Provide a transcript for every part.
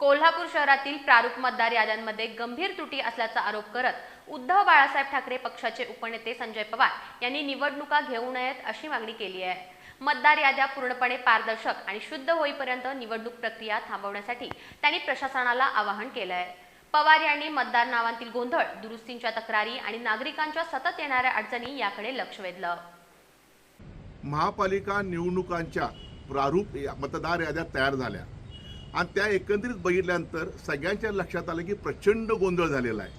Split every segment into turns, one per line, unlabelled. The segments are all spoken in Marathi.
कोल्हापूर शहरातील प्रारूप मतदार याद्यांमध्ये गंभीर त्रुटी असल्याचा आरोप करत उद्धव बाळासाहेब ठाकरे पक्षाचे उपनेते संजय पवार यांनी निवडणुका घेऊ नयेत अशी मागणी केली आहे. मतदार याद्या पूर्णपणे पारदर्शक आणि शुद्ध होईपर्यंत निवडणूक प्रक्रिया थांबवण्यासाठी त्यांनी प्रशासनाला आवाहन केलं आहे पवार यांनी मतदार नावांतील गोंधळ दुरुस्तींच्या तक्रारी आणि नागरिकांच्या सतत येणाऱ्या अडचणी याकडे लक्ष वेधलं.
महापालिका निवडणुकांच्या प्रारूप मतदार याद्या तयार झाल्या. आणि त्या एकंदरीत बघितल्यानंतर सगळ्यांच्या लक्षात आलं की प्रचंड गोंधळ झालेला आहे.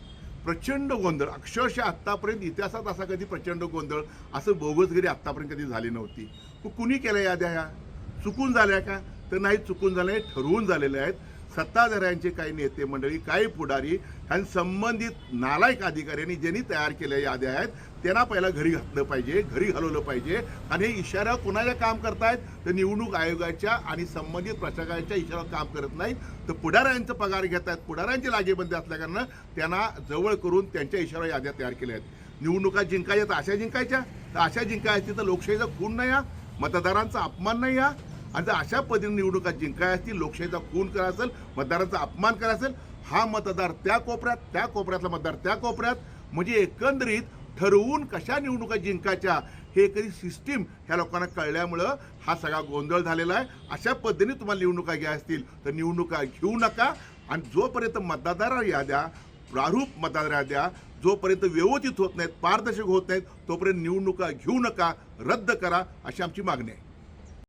प्रचंड गोंधळ. अक्षरशः आत्तापर्यंत इतिहासात असा कधी प्रचंड गोंधळ असं बोगसगिरी आत्तापर्यंत कधी झाली नव्हती. कुणी केल्या याद्या ह्या चुकून झाल्या का? तर नाही चुकून झाल्या हे ठरवून झालेल्या आहेत. सत्ताधाऱ्यांचे काही नेते मंडळी काही पुढारी आणि संबंधित नालायक अधिकाऱ्यांनी ज्यांनी तयार केलेल्या याद्या आहेत त्यांना पहिला घरी घातलं पाहिजे घरी घालवलं पाहिजे. आणि हे इशारा कुणाला काम करतायत? तर निवडणूक आयोगाच्या आणि संबंधित प्रशासकांच्या इशारा काम करत नाहीत. तर पुढाऱ्यांचा पगार घेत आहेत पुढाऱ्यांची लागेबंदी असल्याकारणं त्यांना जवळ करून त्यांच्या इशारा याद्या तयार केल्या आहेत. निवडणुका जिंकायच्या तर अशा जिंकायच्या. तर अशा जिंकायच्या तर लोकशाहीचा खून नाही हा. मतदारांचा अपमान नाही हा. आणि जर अशा पद्धतीने निवडणुका जिंकाय असतील लोकशाहीचा खून करा असेल मतदारांचा अपमान करा असेल हा मतदार त्या कोपऱ्यात त्या कोपऱ्यातला मतदार त्या कोपऱ्यात म्हणजे एकंदरीत ठरवून कशा निवडणुका जिंकायच्या हे एखादी सिस्टीम ह्या लोकांना कळल्यामुळं हा सगळा गोंधळ झालेला आहे. अशा पद्धतीने तुम्हाला निवडणुका घ्या असतील तर निवडणुका घेऊ नका. आणि जोपर्यंत मतदार याद्या प्रारूप मतदार याद्या जोपर्यंत व्यवस्थित होत नाहीत पारदर्शक होत नाहीत तोपर्यंत निवडणुका घेऊ नका रद्द करा अशी आमची मागणी आहे.